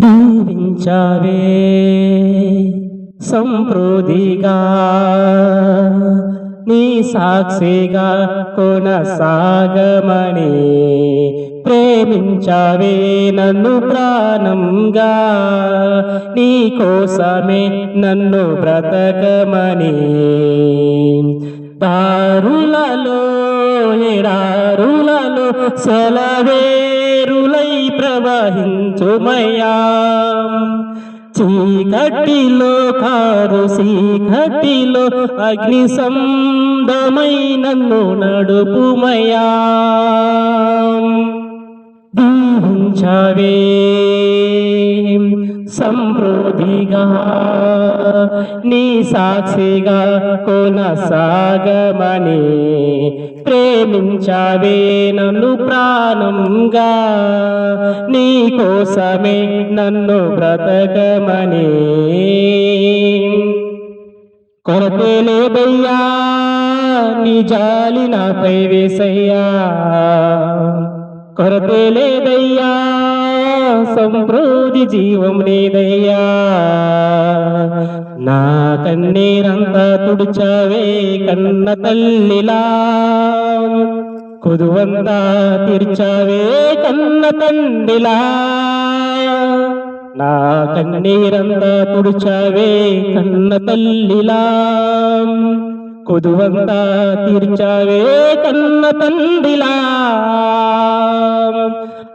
దీవించావే. సంప్రోధిగా నీ సాక్షిగా కొనసాగమని ప్రేమించావే నన్ను ప్రాణంగా. నీ కోసమే నన్ను బ్రతకమని దారులలో ఎడారులలో సెలవే ప్రవహించుమయ్యా చీకటిలో కారు చీకటిలో అగ్ని సందమై నన్ను నడుపుమయ్యా. దీవించవే సమృద్ధిగా నీ సాక్షిగా కొనసాగమని ప్రేమించవే నన్ను ప్రాణంగా. నీ కోసమే నన్ను బ్రతకమని. కొరతే లేదయ్యా నీ జాలి నాపై వేసయ్యా. కొరతే లేదయ్యా సంప్రోది జీవం లేదయ్యా నా కన్నీరంతా తుడిచావే కన్న తల్లిలా కొదువంతా తీర్చావే కన్న తండ్రిలా నా కన్నీరంతా తుడిచావే కన్న తల్లిలా కొదువంతా తీర్చావే కన్న తండ్రిలా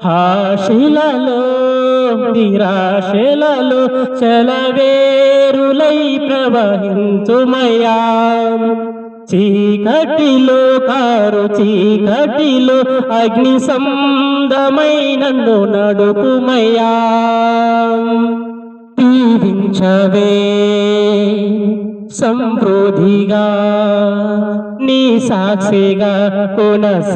ఆశిలలో నిరాశలలో చలవేరులై ప్రవహించుమయా. చీకటిలో కారు చీకటిలో అగ్ని సందమై నన్ను నడుపుమయ్యా దీవించవే సమృద్ధిగా నీ సాక్షిగా కొనసాగమనే.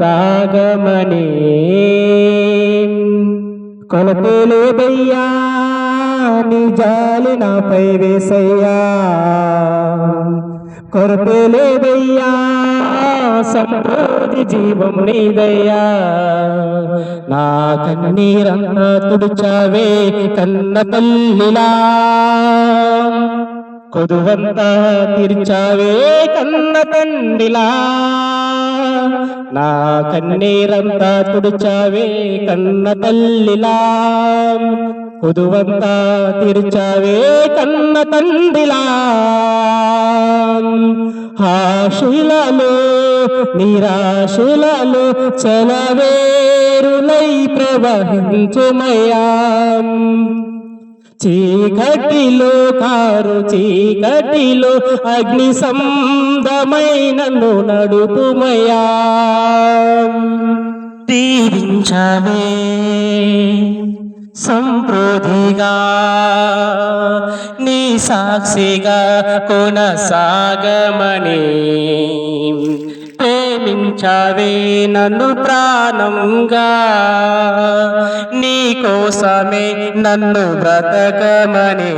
కొలతలేదయ్యా నీ జాలి నాపై వేసయ్యా. కొరతే లేదయ్యా జీవం నీదయ్యా. నా కన్నీరంతా తుడిచావే కన్న తల్లిలా. కొదువంతా తీర్చావే కన్న తండ్రిలా నా కన్నీరంతా తుడిచావే కన్న తల్లిలా కొదువంతా తీర్చావే కన్న తండ్రిలా ఆశులలో నిరాశులలో చలవేరులై ప్రవహించుమయా చీకటిలో కారు చీకటిలో అగ్ని సందమై నడుపుమయా. దీవించమే సంప్రోధిగా నీ సాక్షిగా కొనసాగమని. ప్రేమించావే నన్ను ప్రాణంగా. నీ కోసమే నన్ను బ్రతకమని.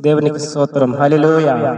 దేవునికి స్తోత్రం. హల్లెలూయా.